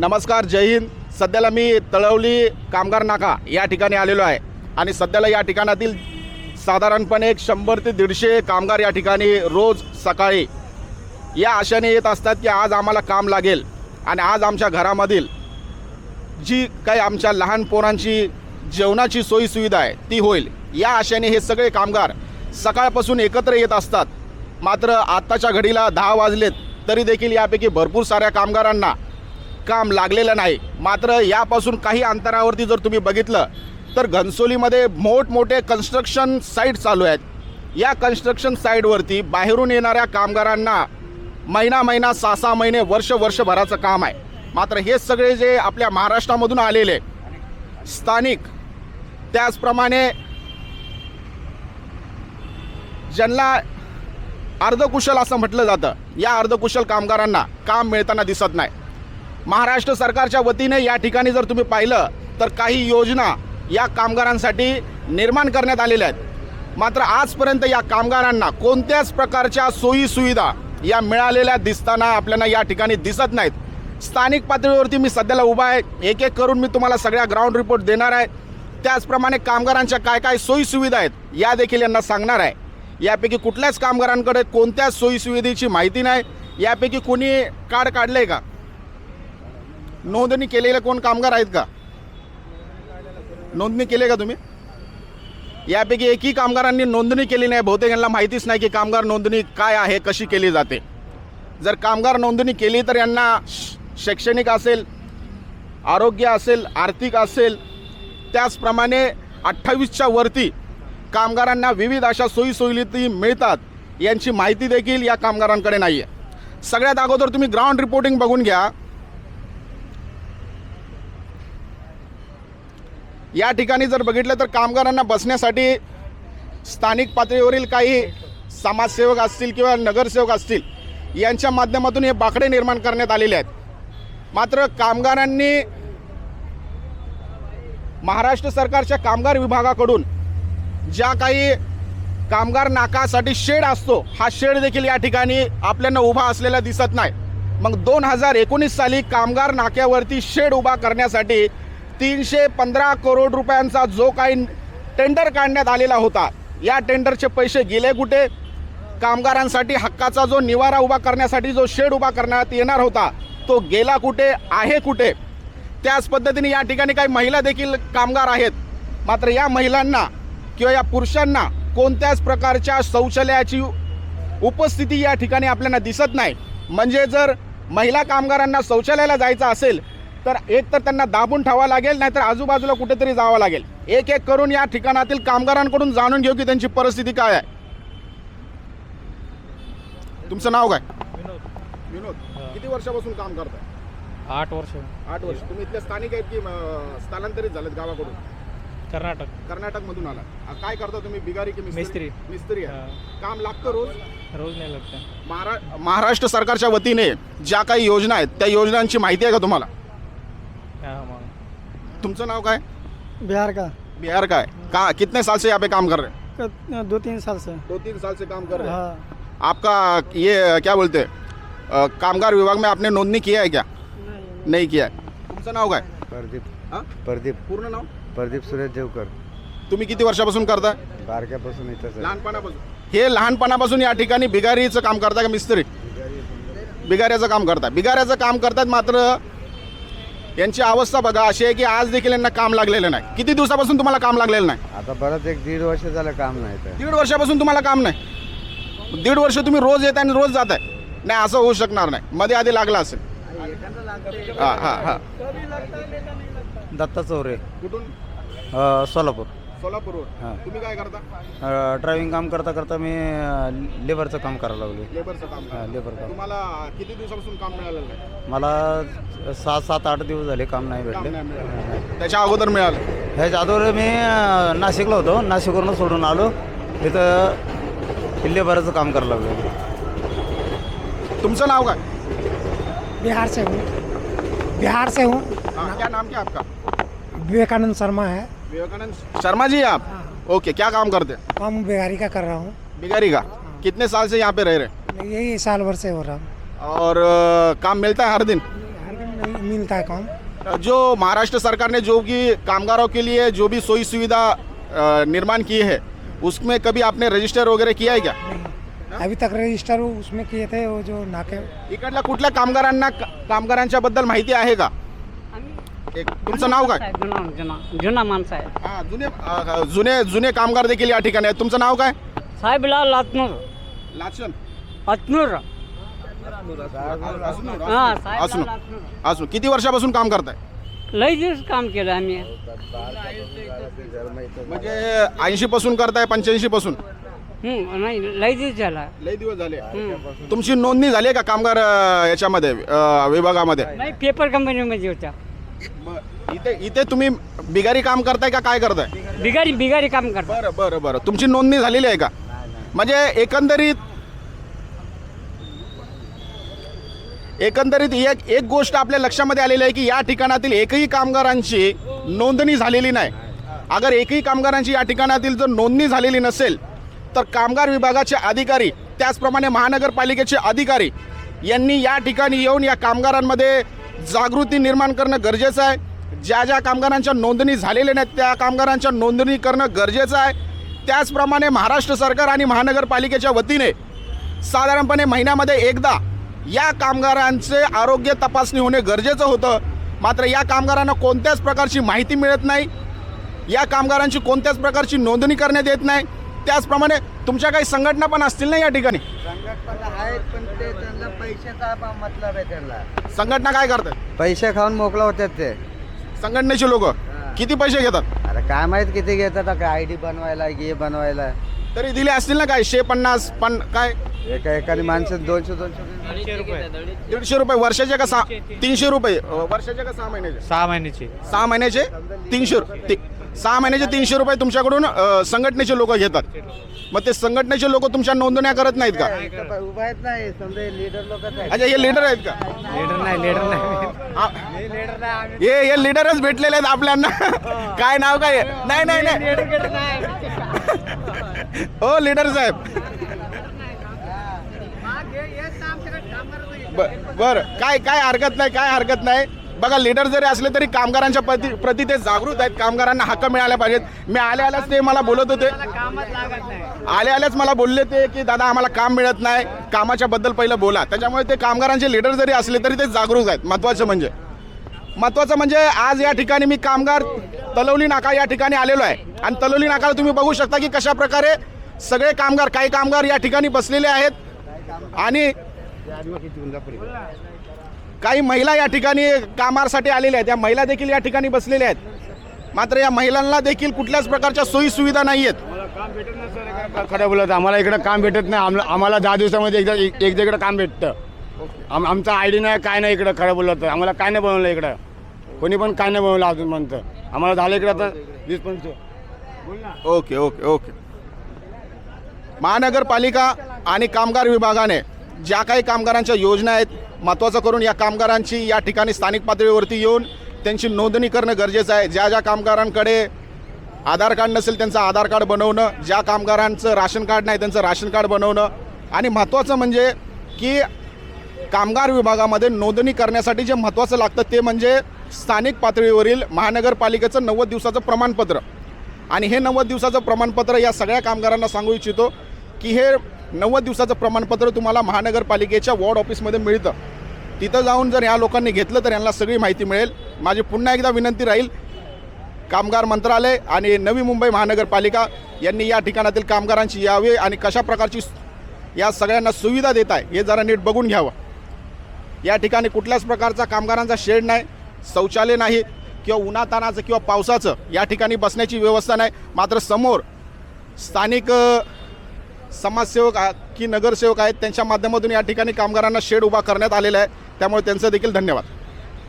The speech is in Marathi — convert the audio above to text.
नमस्कार जय हिंद. सध्याला मी तळवली कामगार नाका या ठिकाणी आलेलो आहे. आणि सध्याला या ठिकाणातील साधारणपणे एक शंभर ते दीडशे कामगार या ठिकाणी रोज सकाळी या आशेने येत असतात की आज आम्हाला काम लागेल. आणि आज आमच्या घरामधील जी काही आमच्या लहान पोरांची जेवणाची सोयीसुविधा आहे ती होईल. या आशेने हे सगळे कामगार सकाळपासून एकत्र येत असतात. मात्र आत्ताच्या घडीला दहा वाजलेत तरी देखील यापैकी भरपूर साऱ्या कामगारांना काम लागलेलं नाही. मात्र यापासून काही अंतरावरती जर तुम्ही बघितलं तर घनसोलीमध्ये मोठमोठे कन्स्ट्रक्शन साईट चालू आहेत. या कन्स्ट्रक्शन साईटवरती बाहेरून येणाऱ्या कामगारांना महिना महिना सहा सहा महिने वर्ष वर्षभराचं काम आहे. मात्र हे सगळे जे आपल्या महाराष्ट्रामधून आलेले स्थानिक त्याचप्रमाणे ज्यांना अर्धकुशल असं म्हटलं जातं या अर्धकुशल कामगारांना काम मिळताना दिसत नाही. महाराष्ट्र सरकारच्या वतीने या ठिकाणी जर तुम्ही पाहिलं तर काही योजना या कामगारांसाठी निर्माण करण्यात आलेल्या आहेत. मात्र आजपर्यंत या कामगारांना कोणत्याच प्रकारच्या सोयी सुविधा या मिळालेल्या दिसताना आपल्याला या ठिकाणी दिसत नाहीत. स्थानिक पातळीवरती मी सध्याला उभा आहे. एक एक करून मी तुम्हाला सगळ्या ग्राउंड रिपोर्ट देणार आहे. त्याचप्रमाणे कामगारांच्या काय काय सोयी सुविधा आहेत या देखील यांना सांगणार आहे. यापैकी कुठल्याच कामगारांकडे कोणत्याच सोयी सुविधेची माहिती नाही. यापैकी कोणी कार्ड काढलं आहे का? नोंदणी केलेले कोण कामगार आहेत का? नोंदणी केली का तुम्ही? यापैकी एकही कामगारांनी नोंदणी केली नाही. बहुतेक यांना माहितीच नाही की कामगार नोंदणी काय आहे कशी केली जाते. जर कामगार नोंदणी केली तर यांना श- शैक्षणिक असेल आरोग्य असेल आर्थिक असेल त्याचप्रमाणे अठ्ठावीसच्या वरती कामगारांना विविध अशा सोयी मिळतात यांची माहिती देखील या कामगारांकडे नाही आहे सगळ्यात अगोदर तुम्ही ग्राउंड रिपोर्टिंग बघून घ्या. या ठिकाणी जर बघितलं तर कामगारांना बसण्यासाठी स्थानिक पातळीवरील काही समाजसेवक असतील किंवा नगरसेवक असतील यांच्या माध्यमातून हे बाकडे निर्माण करण्यात आलेले आहेत. मात्र कामगारांनी महाराष्ट्र सरकारच्या कामगार विभागाकडून ज्या काही कामगार नाकासाठी शेड असतो हा शेड देखील या ठिकाणी आपल्याला उभा असलेला दिसत नाही. मग दोन हजार एकोणीस साली कामगार नाक्यावरती शेड उभा करण्यासाठी तीनशे पंधरा करोड रुपयांचा जो काही टेंडर काढण्यात आलेला होता या टेंडरचे पैसे गेले कुठे? कामगारांसाठी हक्काचा जो निवारा उभा करण्यासाठी जो शेड उभा करण्यात येणार होता तो गेला कुठे? आहे कुठे? त्याच पद्धतीने या ठिकाणी काही महिला देखील कामगार आहेत. मात्र या महिलांना किंवा या पुरुषांना कोणत्याच प्रकारच्या शौचालयाची उपस्थिती या ठिकाणी आपल्याला दिसत नाही. म्हणजे जर महिला कामगारांना शौचालयाला जायचं असेल तर एक तर त्यांना दाबून ठेवावं लागेल नाहीतर आजूबाजूला कुठेतरी जावं लागेल. एक एक करून या ठिकाणातील कामगारांकडून जाणून घेऊ की त्यांची परिस्थिती काय आहे. तुमचं नाव काय? विनोद. विनोद. किती वर्षापासून काम करताय? आठ वर्ष. आठ वर्ष. तुम्ही इथले स्थानिक आहेत की अं, स्थलांतरित झालेत गावाकडून? कर्नाटक. कर्नाटकमधून आला आ, काय करता तुम्ही? बिगारी की मिस्त्री. मिस्त्री आहे. हा. काम लागतं रोज? रोज नाही लागतं. महारा महाराष्ट्र सरकारच्या वतीने ज्या काही योजना आहेत त्या योजनांची माहिती आहे का तुम्हाला? तुमचं नाव काय? बिहार का? बिहार का है कहाँ कितने साल से यहाँ पे काम कर रहे हैं? क- दो तीन साल से। दो तीन साल से काम कर रहे हैं। हाँ। आपका ये क्या बोलते हैं? अ, कामगार विभाग में आपने नोंदणी किया है क्या? नहीं। किया है। तुमचं नाव काय? प्रदीप। हा? प्रदीप। पूर्ण नाव? प्रदीप सुरेश देवकर। तुम्ही किती वर्षापासून करताय? बारक्यापासून इथंच आहे. लहानपणापासून. हे लहानपणापासून या ठिकाणी बिगारीचं काम करता का मिस्त्री? बिगाऱ्याचं काम करतात बिगाऱ्याचं काम करतात मात्र यांची अवस्था बघा अशी आहे की आज देखील यांना काम लागलेलं नाही. किती दिवसापासून तुम्हाला काम लागलेलं नाही? आता बरंच एक दीड वर्ष झालं काम नाही तर. दीड वर्षापासून तुम्हाला काम नाही. दीड वर्ष तुम्ही रोज येत आणि रोज जात आहे नाही असं होऊ शकणार नाही. मध्ये आधी लागला असेल. हां हां हां. दत्ता चौरे. कुठून? अ, सोलापूर. सोलापूरवर हां. तुम्ही काय करता? ड्रायव्हिंग काम करता करता मी लेबरचं काम करायला लागलो लेबरचं काम हां लेबर काम. तुम्हाला किती दिवसापासून काम मिळालेलं मला सात सात आठ दिवस झाले काम नाही भेटले. त्याच्या अगोदर मिळालं? ह्याच्या अगोदर मी नाशिकला होतो. नाशिकवरून सोडून आलो. इथं लेबरचं काम करायला लागलो तुमचं नाव काय? बिहार से हूँ. बिहार से हाँ, क्या नाम क्या आपका? विवेकानंद शर्मा है. विवेकानंद शर्मा जी आप? ओके क्या काम करते हैं? हम बिहारी का कर रहा हूँ। बिगारी का? कितने साल से यहाँ पे रह रहे हैं? यही साल भर से हो रहा हूँ। और अ, काम मिलता है हर दिन? हर दिन मिलता है काम। जो महाराष्ट्र सरकार ने जो भी कामगारों के लिए जो भी सोई सुविधा निर्माण की है उसमें कभी आपने रजिस्टर वगैरह किया आहे का अभी तक रजिस्टर उसमें किए थे वो जो नाके इकडल्या कुठल्या कामगारांना कामगारांच्या बद्दल माहिती आहे का? एक तुमचं नाव काय? जुना जुना जुना माणूस आहे. हा जुने अ, जुने जुने कामगार देखील या ठिकाणी आहेत. तुमचं नाव काय? साहेबलाल अतनूर लाचन. अतनूर. हा असू साहेबलाल अतनूर. असू किती वर्षापासून काम करताय? लई दिवस काम केलं आम्ही. म्हणजे ऐंशी पासून करताय पंच्याऐंशी पासून हं, नाही लई दिवस झाला. लई दिवस झाले. हं. तुमची नोंदणी झाली आहे का कामगार अ, याच्यामध्ये अ, विभागामध्ये? नाही पेपर कंपनीमध्ये होत्या. इथे इथे तुम्ही बिगारी काम करताय का काय करताय? बिगारी बिगारी काम करतात बरं बरं बरं. तुमची नोंदणी झालेली आहे का? म्हणजे एकंदरीत एकंदरीत एक एक गोष्ट आपल्या लक्षामध्ये आलेली आहे की या ठिकाणातील एकही कामगारांची नोंदणी झालेली नाही. अगर एकही कामगारांची या ठिकाणातील जर नोंदणी झालेली नसेल तर कामगार विभागाचे अधिकारी त्याचप्रमाणे महानगरपालिकेचे अधिकारी यांनी या ठिकाणी येऊन या कामगारांमध्ये जागृती निर्माण करणं गरजेचं आहे. ज्या ज्या कामगारांच्या नोंदणी झालेल्या नाहीत त्या कामगारांच्या नोंदणी करणं गरजेचं आहे. त्याचप्रमाणे महाराष्ट्र सरकार आणि महानगरपालिकेच्या वतीने साधारणपणे महिन्यामध्ये एकदा या कामगारांचे आरोग्य तपासणी होणे गरजेचं होतं. मात्र या कामगारांना कोणत्याच प्रकारची माहिती मिळत नाही. या कामगारांची कोणत्याच प्रकारची नोंदणी करण्यात येत नाही. त्याचप्रमाणे तुमच्या काही संघटना पण असतील ना या ठिकाणी? संघटना आहेत पण ते त्यांना पैशाचा मतलब आहे त्यांना. संघटना काय करतात? पैसे खाऊन मोकळं होतात ते. संघटनेचे लोक. किती पैसे घेतात? अरे काय माहीत किती घेतात काय आय डी बनवायला गे बनवायला. तरी दिले असतील ना काय? शे पन्नास पण काय? एका एकाने माणसं दोनशे दोनशे. दीडशे रुपये. दीडशे रुपये. वर्षाचे का सहा? तीनशे रुपये. अ, वर्षाचे का सहा महिन्याचे? सहा महिन्याची. सहा महिन्याचे? तीनशे रु- ती- सहा महिन्याचे तीनशे रुपये तुमच्याकडून अ, संघटनेचे लोक घेतात. मग ते संघटनेचे लोक तुमच्या नोंदण्या करत नाहीत का? इथं उभा आहेत नाही समजा लीडर लोक आहेत. अच्छा हे लीडर आहेत का? लीडर नाही लीडर नाही. आ- हे हे लीडरच भेटलेले आहेत आपल्याला काय नाव काय? आहे? नाही नाही नाही. हो लीडर साहेब. ब- बरं. काय काय हरकत नाही काय हरकत नाही. बघा लीडर जरी असले तरी कामगारांच्या प्रति प्रति ते जागृत आहेत. कामगारांना हक्क मिळाल्या पाहिजेत. मी आल्या आल्याच ते मला बोलत होते. आले आल्याच मला बोलले ते की दादा आम्हाला काम मिळत नाही. कामाच्या बद्दल पहिलं बोला. त्याच्यामुळे ते कामगारांचे लीडर जरी असले तरी ते जागरूक आहेत. महत्त्वाचं म्हणजे. महत्त्वाचं म्हणजे आज या ठिकाणी मी कामगार तलवली नाका या ठिकाणी आलेलो आहे. आणि तलवली नाकाला तुम्ही बघू शकता की कशा प्रकारे सगळे कामगार काही कामगार या ठिकाणी बसलेले आहेत. आणि काही महिला या ठिकाणी कामासाठी आलेल्या आहेत. या महिला देखील या ठिकाणी बसलेल्या आहेत. मात्र या महिलांना देखील कुठल्याच प्रकारच्या सोयी सुविधा नाही आहेत. खरं बोलत आम्हाला इकडं काम भेटत नाही. आम्हाला आम्हाला दहा दिवसामध्ये एकदा एक एकदा इकडं काम भेटतं. आम आमचा आय डी नाही काय नाही इकडं खरं बोलत तर आम्हाला काय नाही बनवलं इकडं. कोणी पण काय नाही बनवलं अजून म्हणतं. आम्हाला झालं इकडं आता वीस पंचवीस. Okay okay okay. महानगरपालिका आणि कामगार विभागाने ज्या काही कामगारांच्या योजना आहेत महत्त्वाचं करून या कामगारांची या ठिकाणी स्थानिक पातळीवरती येऊन त्यांची नोंदणी करणं गरजेचं आहे. ज्या ज्या कामगारांकडे आधार कार्ड नसेल त्यांचं आधार कार्ड बनवणं ज्या कामगारांचं राशन कार्ड नाही त्यांचं राशन कार्ड बनवणं. आणि महत्त्वाचं म्हणजे की कामगार विभागामध्ये नोंदणी करण्यासाठी जे महत्त्वाचं लागतं ते म्हणजे स्थानिक पातळीवरील महानगरपालिकेचं नव्वद दिवसाचं प्रमाणपत्र. आणि हे नव्वद दिवसाचं प्रमाणपत्र या सगळ्या कामगारांना सांगू इच्छितो की हे नव्वद दिवसाचं प्रमाणपत्र तुम्हाला महानगरपालिकेच्या वॉर्ड ऑफिसमध्ये मिळतं. तिथं जाऊन जर या लोकांनी घेतलं तर यांना सगळी माहिती मिळेल. माझी पुन्हा एकदा विनंती राहील कामगार मंत्रालय आणि नवी मुंबई महानगरपालिका यांनी या ठिकाणातील कामगारांची यावे आणि कशा प्रकारची या सगळ्यांना सुविधा देत आहे हे जरा नीट बघून घ्यावं. या ठिकाणी कुठल्याच प्रकारचा कामगारांचा शेड नाही शौचालय नाही किंवा उन्हातानाचं किंवा पावसाचं या ठिकाणी बसण्याची व्यवस्था नाही. मात्र समोर स्थानिक समाजसेवक की नगरसेवक आहेत त्यांच्या माध्यमातून या ठिकाणी कामगारांना शेड उभा करण्यात आलेला आहे. त्यामुळे त्यांचं देखील धन्यवाद.